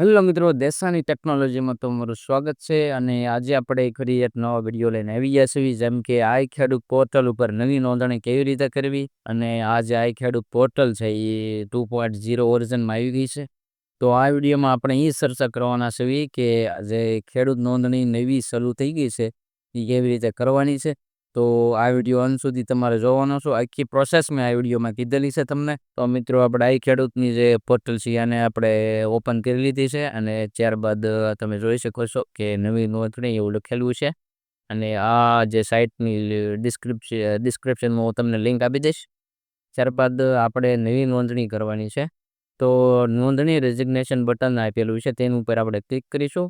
Hello મિત્રો, દેસાની ટેકનોલોજીમાં તમારું સ્વાગત છે અને આજે આપણે ફરી એક નવો વીડિયો લઈને આવી ગયા છીએ. જેમ કે આઈ ખેડૂત પોર્ટલ ઉપર નવી નોંધણી કેવી રીતે કરવી અને આ જે આઈ ખેડૂત પોર્ટલ છે એ ટુ પોઈન્ટ ઝીરો ઓરિજનમાં આવી ગઈ છે. તો આ વિડીયોમાં આપણે એ ચર્ચા કરવાના છીએ કે જે ખેડૂત નોંધણી નવી શરૂ થઈ ગઈ છે એ કેવી રીતે કરવાની છે તો આ વીડિયો અંત સુધી તમારે જોવાનો છો. આખી પ્રોસેસ મેં આ વિડીયોમાં કીધેલી છે તમને. તો મિત્રો, આપણે આઈ ખેડૂતની જે પોર્ટલ છે આને આપણે ઓપન કરી લીધી છે અને ત્યારબાદ તમે જોઈ શકો છો કે નવી નોંધણી એવું લખેલું છે. અને આ જે સાઇટની ડિસ્ક્રિપ્શન ડિસ્ક્રિપ્શનમાં હું તમને લિંક આપી દઈશ. ત્યારબાદ આપણે નવી નોંધણી કરવાની છે. તો નોંધણી રેઝિગ્નેશન બટન આપેલું છે, તેની ઉપર આપણે ક્લિક કરીશું.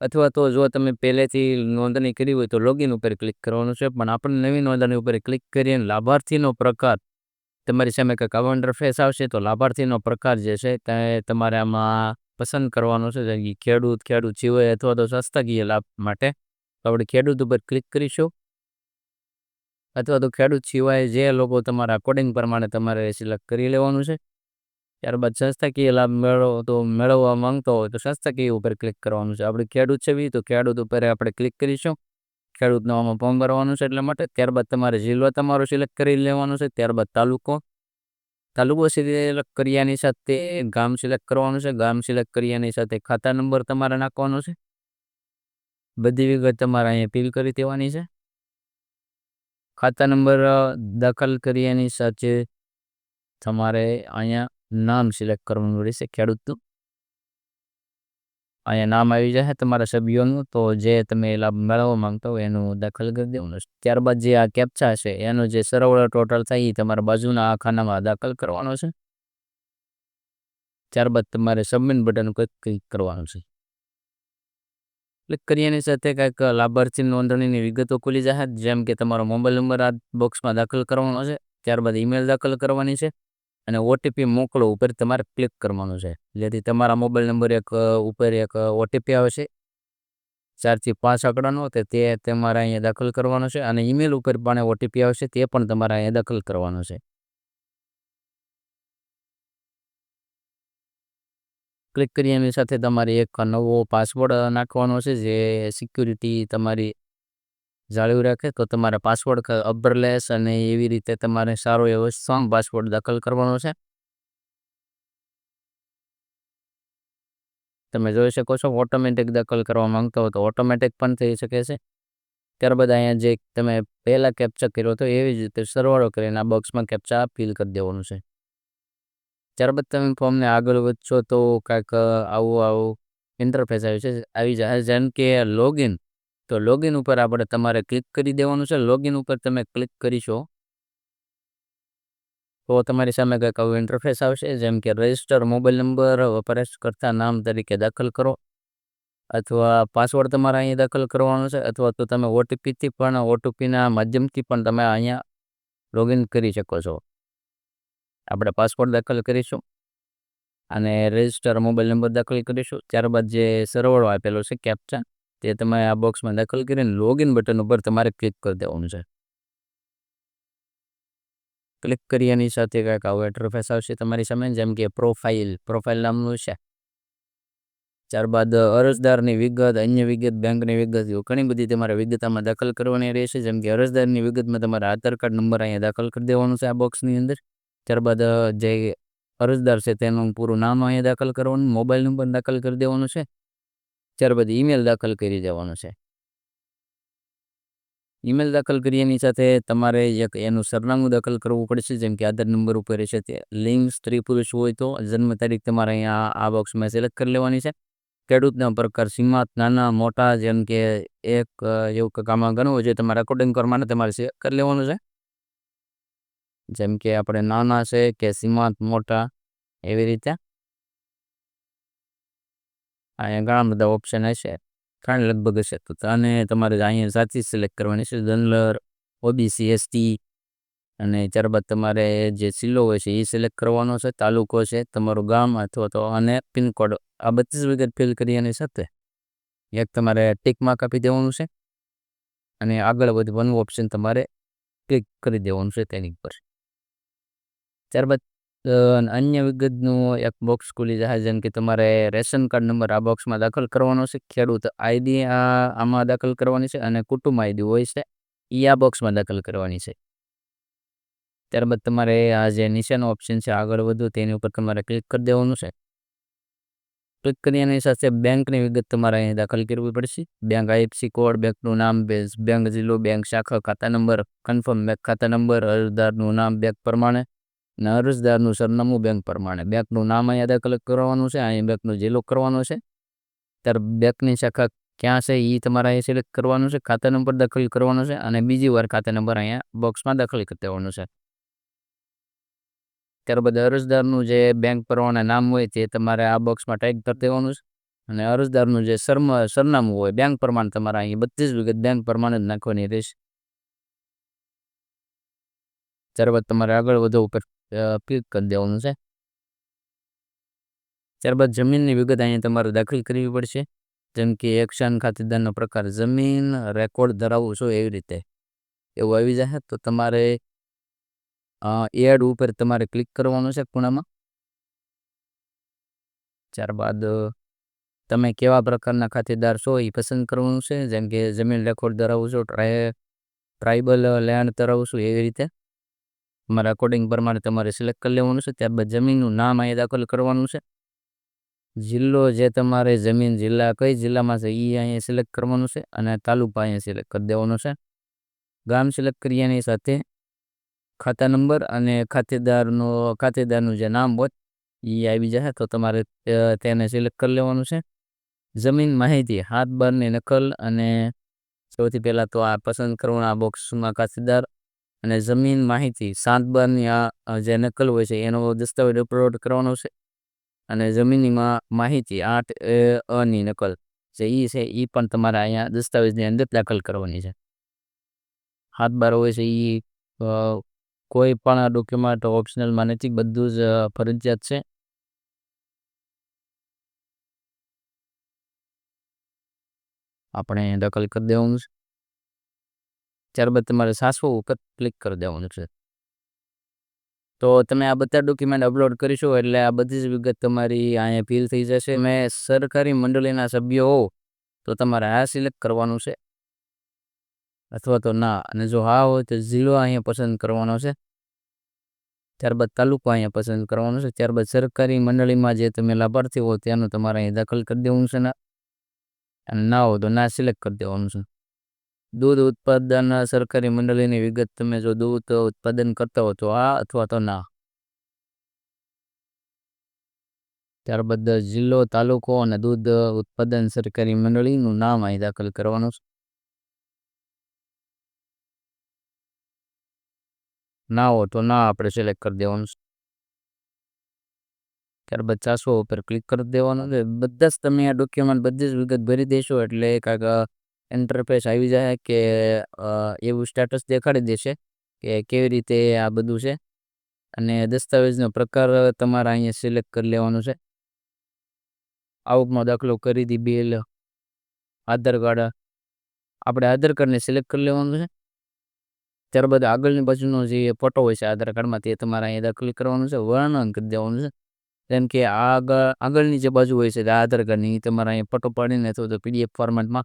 અથવા તો જો તમે પહેલેથી નોંધણી કરી હોય તો લોગિન ઉપર ક્લિક કરવાનું છે. પણ આપણે નવી નોંધણી ઉપર ક્લિક કરીને લાભાર્થીનો પ્રકાર તમારી સામે કંઈક આવો ઇન્ટરફેસ આવશે તો લાભાર્થીનો પ્રકાર જે છે તે તમારે આમાં પસંદ કરવાનો છે. જેમ કે ખેડૂત ખેડૂત સિવાય અથવા તો સંસ્થાકીય લાભ માટે. તો આપણે ખેડૂત ઉપર ક્લિક કરીશું. અથવા તો ખેડૂત સિવાય જે લોકો તમારા અકોર્ડિંગ પ્રમાણે તમારે સિલેક્ટ કરી લેવાનું છે. ત્યારબાદ સંસ્થાકીય લાભ મેળવો તો મેળવવા માંગતો હોય તો સંસ્થાકીય ઉપર ક્લિક કરવાનું છે. આપણે ખેડૂત છે તો ખેડૂત ઉપર આપણે ક્લિક કરીશું. ખેડૂતનો આમાં ફોર્મ ભરવાનું છે એટલા માટે ત્યારબાદ તમારે જિલ્લો તમારો સિલેક્ટ કરી લેવાનો છે. ત્યારબાદ તાલુકો. તાલુકો સિલેક્ટ કર્યાની સાથે ગામ સિલેક્ટ કરવાનું છે. ગામ સિલેક્ટ કર્યાની સાથે ખાતા નંબર તમારે નાખવાનો છે. બધી વિગત તમારે અહીંયા ફિલ કરી દેવાની છે. ખાતા નંબર દાખલ કર્યાની સાથે તમારે અહીંયા નામ સિલેક્ટ કરવાનું રહેશે ખેડૂતનું અહીંયા નામ આવી જશે તમારા સભ્યોનું, તો જે તમે લાભ મેળવવા માંગતા હોય એનું દાખલ કરી દેવાનું. ત્યારબાદ જે આ કેપ્ચા છે, એનો જે સરવાળો ટોટલ થાય એ તમારા બાજુના આ ખાનામાં દાખલ કરવાનો છે. ત્યારબાદ તમારે સબમિટ બટન ક્લિક કરવાનું છે. ક્લિક કર્યાની સાથે કંઈક લાભાર્થી નોંધણીની વિગતો ખુલી જશે, જેમ કે તમારો મોબાઈલ નંબર આ બોક્સમાં દાખલ કરવાનો છે. ત્યારબાદ ઈમેલ દાખલ કરવાની છે. અને ઓટીપી મોકલો, ઉપર તમારે ક્લિક કરવાનું છે. જેથી તમારા મોબાઈલ નંબર એક ઉપર એક ઓટીપી આવશે ચારથી પાંચ આંકડાનો, તે તમારે અહીંયા દાખલ કરવાનો છે. અને ઈમેલ ઉપર પણ ઓટીપી આવશે તે પણ તમારે અહીંયા દાખલ કરવાનો છે. ક્લિક કરી એની સાથે તમારે એક નવો પાસવર્ડ નાખવાનો છે, જે સિક્યુરિટી તમારી જાળવી રાખે, તો તમારે પાસવર્ડ અપરલેસ અને એવી રીતે તમારે સારો એવો સ્ટ્રોંગ પાસવર્ડ દાખલ કરવાનો છે. તમે જોઈ શકો છો ઓટોમેટિક દાખલ કરવા માંગતો હો તો ઓટોમેટિક પણ થઈ શકે છે. ત્યારબાદ અહીંયા જે તમે પહેલાં કેપ્ચા કર્યો હતો, એવી જ રીતે સરવાળો કરીને આ બોક્સમાં કેપ્ચા ફિલ કરી દેવાનું છે. ત્યારબાદ તમે ફોર્મને આગળ વધશો તો કાંઈક આવું આવું ઇન્ટરફેસ આવ્યું છે આવી જાય, જેમ કે લોગિન તો લોગિન ઉપર આપણે તમારે ક્લિક કરી દેવાનું છે. લોગિન ઉપર તમે ક્લિક કરીશો તો તમારી સામે કંઈક આવું ઇન્ટરફેસ આવશે. જેમ કે રજિસ્ટર મોબાઈલ નંબર વપરાશકર્તા નામ તરીકે દાખલ કરો. અથવા પાસવર્ડ તમારે અહીંયા દાખલ કરવાનો છે. અથવા તો તમે ઓટીપીથી પણ ઓટીપીના માધ્યમથી પણ તમે અહીંયા લોગિન કરી શકો છો. આપણે પાસવર્ડ દાખલ કરીશું અને રજિસ્ટર મોબાઈલ નંબર દાખલ કરીશું. ત્યારબાદ જે સરવાળો આપેલો છે કેપ્ચા તે તમે આ બોક્સમાં દાખલ કરીને લોગિન બટન ઉપર તમારે ક્લિક કરી દેવાનું છે. ક્લિક કર્યાની સાથે કાંઈક આવું ઇન્ટરફેસ આવશે તમારી સામે, જેમ કે પ્રોફાઇલ પ્રોફાઇલ નામનું છે. ત્યારબાદ અરજદારની વિગત, અન્ય વિગત બેંકની વિગત ઘણી બધી તમારે વિગતમાં દાખલ કરવાની રહેશે. જેમ કે અરજદારની વિગતમાં તમારા આધાર કાર્ડ નંબર અહીંયા દાખલ કરી દેવાનો છે આ બોક્સની અંદર. ત્યારબાદ જે અરજદાર છે તેનું પૂરું નામ અહીંયા દાખલ કરવાનું મોબાઈલ નંબર દાખલ કરી દેવાનું છે. ત્યારબાદ ઈમેલ દાખલ કરી દેવાનું છે. ઈમેલ દાખલ કર્યાની સાથે તમારે એક એનું સરનામું દાખલ કરવું પડશે, જેમ કે આધાર નંબર ઉપર છે તે. લિંગ, સ્ત્રી, પુરુષ હોય તો જન્મ તારીખ તમારે અહીંયા આ બોક્સમાં સિલેક્ટ કરી લેવાની છે. ખેડૂતના પ્રકાર સીમાંત નાના, મોટા, જેમ કે એક, એવું આમાં ગણવું જોઈએ તમારે અકોર્ડિંગ પ્રમાણે તમારે સિલેક્ટ કરી લેવાનું છે. જેમ કે આપણે નાના છે કે સીમાંત મોટા, એવી રીતે. અહીંયા ઘણા બધા ઓપ્શન હશે. ત્રણ લગભગ હશે તો અને તમારે અહીંયા સાચી સિલેક્ટ કરવાની છે. જનરલ ઓબીસી એસટી અને ત્યારબાદ તમારે જે જિલ્લો હોય છે એ સિલેક્ટ કરવાનો છે. તાલુકો છે તમારું ગામ અથવા તો અને પિનકોડ આ બત્રીસ વિગત ફિલ કર્યાની સાથે એક તમારે ટીક માર્ક આપી દેવાનું છે. અને આગળ વધવાનું ઓપ્શન તમારે ક્લિક કરી દેવાનું છે તેની પર ત્યારબાદ અન્ય વિગતનું એક બોક્સ ખુલી જશે જેમ કે તમારે રેશન કાર્ડ નંબર આ બોક્સમાં દાખલ કરવાનો છે. ખેડૂત આઈડી આમાં દાખલ કરવાની છે અને કુટુંબ આઈડી હોય છે એ આ બોક્સમાં દાખલ કરવાની છે. ત્યારબાદ તમારે આ જે નીચેનો ઓપ્શન છે, આગળ વધુ, તેની ઉપર તમારે ક્લિક કરી દેવાનું છે. ક્લિક કર્યાની સાથે બેંકની વિગત તમારે અહીં દાખલ કરવી પડશે. બેંક આઈએફસી કોડ બેંકનું નામ બેંક જિલ્લો બેંક શાખા, ખાતા નંબર કન્ફર્મ બેંક ખાતા નંબર, અરજદારનું નામ બેંક પ્રમાણે. અને અરજદારનું સરનામું બેંક પ્રમાણે. બેંકનું નામ અહીંયા દાખલ કરવાનું છે અહીં બેંકનો જિલ્લો કરવાનો છે. ત્યારે બેંકની શાખા ક્યાં છે એ તમારે અહીં સિલેક્ટ કરવાનું છે, ખાતા નંબર દાખલ કરવાનો છે, અને બીજી વાર ખાતા નંબર અહીંયા બોક્સમાં દાખલ કરી દેવાનો છે. ત્યારબાદ અરજદારનું જે બેંક પ્રમાણે નામ હોય તે તમારે આ બોક્સમાં ટાઈપ કરી દેવાનું છે. અને અરજદારનું જે સરમ સરનામું હોય બેંક પ્રમાણે તમારે અહીં જ વિગત બેંક પ્રમાણે જ નાખવાની રહેશે. ત્યારબાદ તમારે આગળ વધવું ઉપર ક્લિક કરી દેવાનું છે. ત્યારબાદ જમીનની વિગત અહીંયા તમારે દાખલ કરવી પડશે. જેમ કે એક્શન, ખાતેદારનો પ્રકાર. જમીન રેકોર્ડ ધરાવું છો એવી રીતે? એવું આવી જશે તો તમારે એડ ઉપર તમારે ક્લિક કરવાનું છે ખૂણામાં. ત્યારબાદ તમે કેવા પ્રકારના ખાતેદાર છો એ પસંદ કરવાનું છે. જેમ કે જમીન રેકોર્ડ ધરાવું છો, ટ્રાય લેન્ડ ધરાવું છું એવી રીતે. તમારા અકોર્ડિંગ પ્રમાણે તમારે સિલેક્ટ કરી લેવાનું છે. ત્યારબાદ જમીનનું નામ અહીંયા દાખલ કરવાનું છે. જિલ્લો જે તમારે જમીન જિલ્લા કઈ જિલ્લામાં છે એ અહીંયા સિલેક્ટ કરવાનું છે અને તાલુકા અહીંયા સિલેક્ટ કરી દેવાનું છે. ગામ સિલેક્ટ કર્યાની સાથે ખાતા નંબર અને ખાતેદારનો, ખાતેદારનું જે નામ હોય એ આવી જશે. તો તમારે તેને સિલેક્ટ કરી લેવાનું છે. જમીન માહિતી, હાથ, બારની નકલ અને સૌથી પહેલાં તો આ પસંદ કરવાના બોક્સમાં ખાતેદાર અને જમીન માહિતી સાત બારની આ જે નકલ હોય છે, એનો દસ્તાવેજ અપલોડ કરવાનો છે. અને જમીનીમાં માહિતી, આઠ એ, અની નકલ જે એ છે એ પણ તમારે અહીંયા દસ્તાવેજની અંદર દાખલ કરવાની છે. હાથ બાર હોય છે એ કોઈ પણ ડોક્યુમેન્ટ ઓપ્શનલમાં નથી, બધું જ ફરજિયાત છે. આપણે દાખલ કરી દેવાનું છે. ત્યારબાદ તમારે સાસવો ઉપર ક્લિક કરી દેવાનું છે. તો તમે આ બધા ડોક્યુમેન્ટ અપલોડ કરીશું એટલે આ બધી જ વિગત તમારી અહીંયા ફિલ થઈ જશે. મેં સરકારી મંડળીના સભ્યો હો તો તમારે આ સિલેક્ટ કરવાનું છે. અથવા તો ના, અને જો હા હોય તો ઝીરો અહીંયા પસંદ કરવાનો છે. ત્યારબાદ તાલુકો અહીંયા પસંદ કરવાનો છે. ત્યારબાદ સરકારી મંડળીમાં જે તમે લાભાર્થી હો, ત્યાંનું તમારે અહીં દાખલ કરી દેવાનું છે ના. અને ના હોય તો ના સિલેક્ટ કરી દેવાનું છે. દૂધ ઉત્પાદન સરકારી મંડળીની વિગત તમે જો દૂધ ઉત્પાદન કરતા હો તો આ અથવા તો ના. ત્યારબાદ જિલ્લો, તાલુકો અને દૂધ ઉત્પાદન સરકારી મંડળીનું નામ અહીં દાખલ કરવાનું છે. ના હો તો ના આપણે સિલેક્ટ કરી દેવાનું છે. ત્યારબાદ ચારસો ઉપર ક્લિક કરી દેવાનું છે. બધા જ તમે આ ડોક્યુમેન્ટ બધી જ વિગત ભરી દેશો એટલે કાંઈક ઇન્ટરફેસ આવી જાય કે એવું સ્ટેટસ દેખાડી દેશે કે કેવી રીતે આ બધું છે. અને દસ્તાવેજનો પ્રકાર તમારે અહીંયા સિલેક્ટ કરી લેવાનો છે. આવકનો દાખલો કરી દી બિલ આધાર કાર્ડ, આપણે આધાર કાર્ડને સિલેક્ટ કરી લેવાનું છે. ત્યારબાદ આગળની બાજુનો જે ફોટો હોય છે આધાર કાર્ડમાં તે તમારે અહીંયા દાખલ કરવાનું છે, વર્ણન કરી દેવાનું છે. જેમ કે આગળ, આગળની જે બાજુ હોય છે આધાર કાર્ડની તમારે અહીંયા ફોટો પાડીને અથવા તો પીડીએફ ફોર્મેટમાં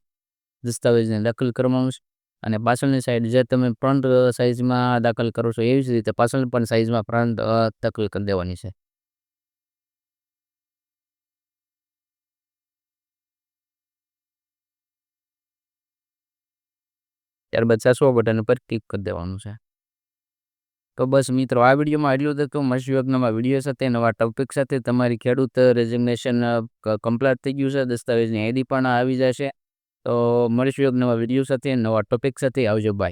દસ્તાવેજને દાખલ કરવાનું છે. અને પાછળની સાઈડ જે તમે ફ્રન્ટ સાઇઝમાં દાખલ કરો છો, એવી જ રીતે પાછળ પણ સાઇઝમાં ફ્રન્ટ દાખલ કરી દેવાની છે. ત્યારબાદ સાસવા બટન ઉપર ક્લિક કરી દેવાનું છે. તો બસ મિત્રો, આ વિડીયોમાં એટલું હતું. મસ્ત યોગનામાં વીડિયો સાથે, નવા ટોપિક સાથે. તમારી ખેડૂત રેઝિગ્નેશન કમ્પ્લીટ થઈ ગયું છે. દસ્તાવેજની આઈડી પણ આવી જશે. તો મળીશું એક નવા વીડિયો સાથે નવા ટોપિક સાથે. આવજો બાય